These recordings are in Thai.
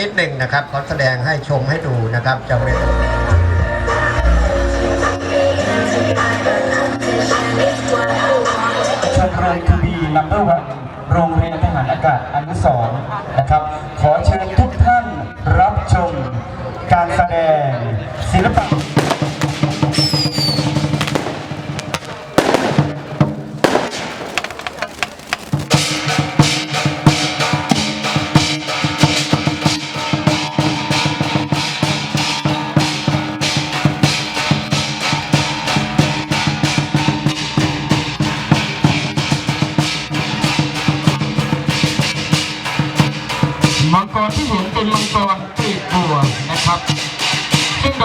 นิดหนึ่งนะครับเขาแสดงให้ชมให้ดูนะครับจะเป็นชมรมทีวีนัมเบอร์วันโรงเรียนทหารอากาศอนุสรนะครับ ขอเชิญทุกท่านรับชมการแสดงศิลปะ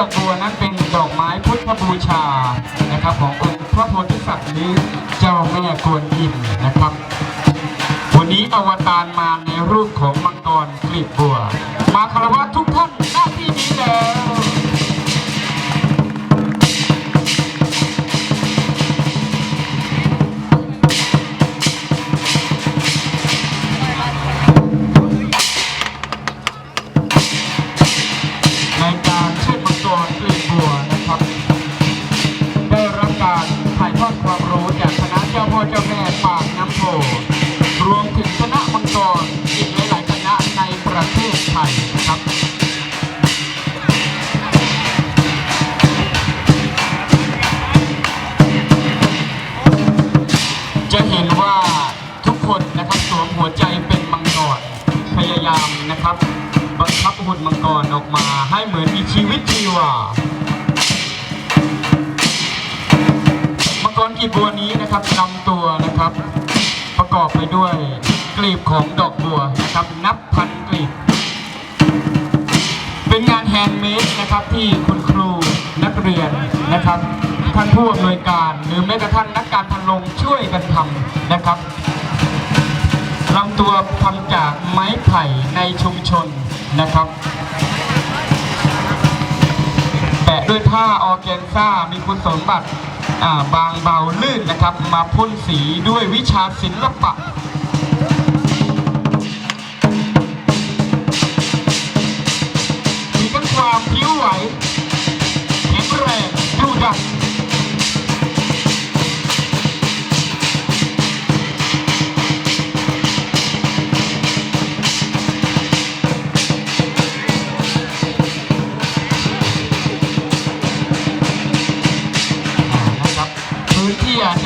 อกบัวนั้นเป็นดอกไม้พุทธบูชานะครับ ขององค์พระโพธิสัตว์นี้เจ้าแม่กวนอิมนะครับ วันนี้อวตารมาในรูปของมังกรกลีบบัว มาคารวะทุกท่านหน้าที่นี้แล้ว ไทยนะครับจะเห็นว่าทุกคนนะครับสวมหัวใจเป็นมังกรพยายามนะครับ บังคับหุ่นมังกรออกมาให้เหมือนมีชีวิตชีวามังกรกีบบัวนี้นะครับนำตัวนะครับ ประกอบไปด้วยกลีบของดอกบัวนะครับ นับพันกลีบ เป็นงานแฮนด์เมดนะครับที่คุณครูนักเรียนนะครับท่านผู้อำนวยการหรือแม้กระทั่งนักการพันลงช่วยกันทำนะครับลำตัวทำจากไม้ไผ่ในชุมชนนะครับแปะด้วยผ้าออร์แกนซ่ามีคุณสมบัติอ่าบางเบาลื่นนะครับ มาพ่นสีด้วยวิชาศิลปะ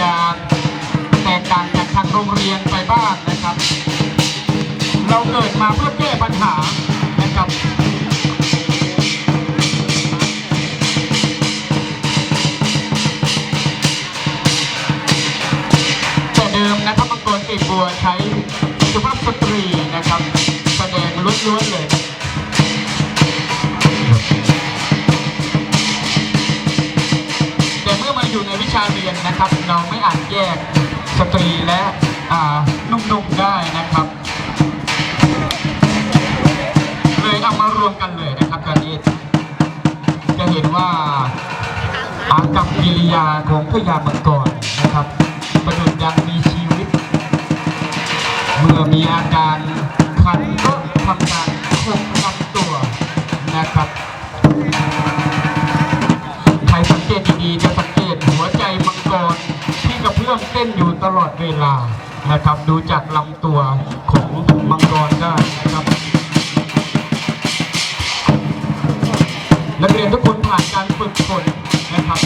จะแตกต่างจากทางโรงเรียนไปบ้างนะครับ เราเกิดมาเพื่อแก้ปัญหานะครับแต่เดิมนะครับมังกรปีบัวใช้สุภาพสตรีนะครับ แสดงล้วนๆเลย นะครับ เราไม่อาจแยกสตรีและอ่านุ่มๆได้นะครับ เลยเอามารวมกันเลยนะครับตอนนี้จะเห็นว่าอากับกิริยาของพญามังกรนะครับประดุจยังมีชีวิต เมื่อมีอาการคันก็ทำการขบลำตัวนะครับ ต้นอยู่ตลอดเวลานะครับดูจากลำตัวของมังกรได้นะครับ นักเรียนทุกคนผ่านการฝึกฝนนะครับ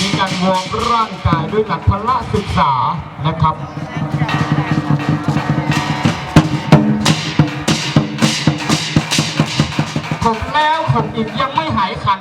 มีการวอร์มร่างกายด้วยหลักพละศึกษานะครับผมแล้วผมอีกยังไม่หายคัน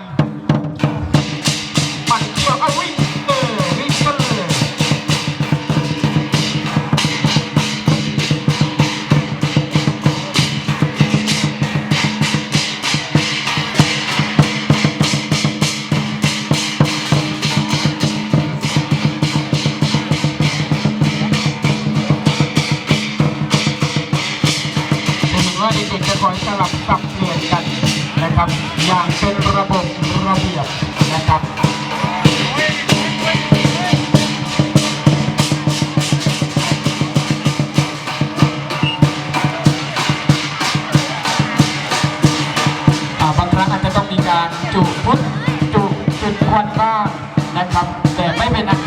ด็กๆจะคอยสลับสับเปลี่ยนกันนะครับ อย่างเป็นระบบระเบียบนะครับมีการจุดพุทธจุดจุดควันบ้างนะครับ แต่ไม่เป็นอัน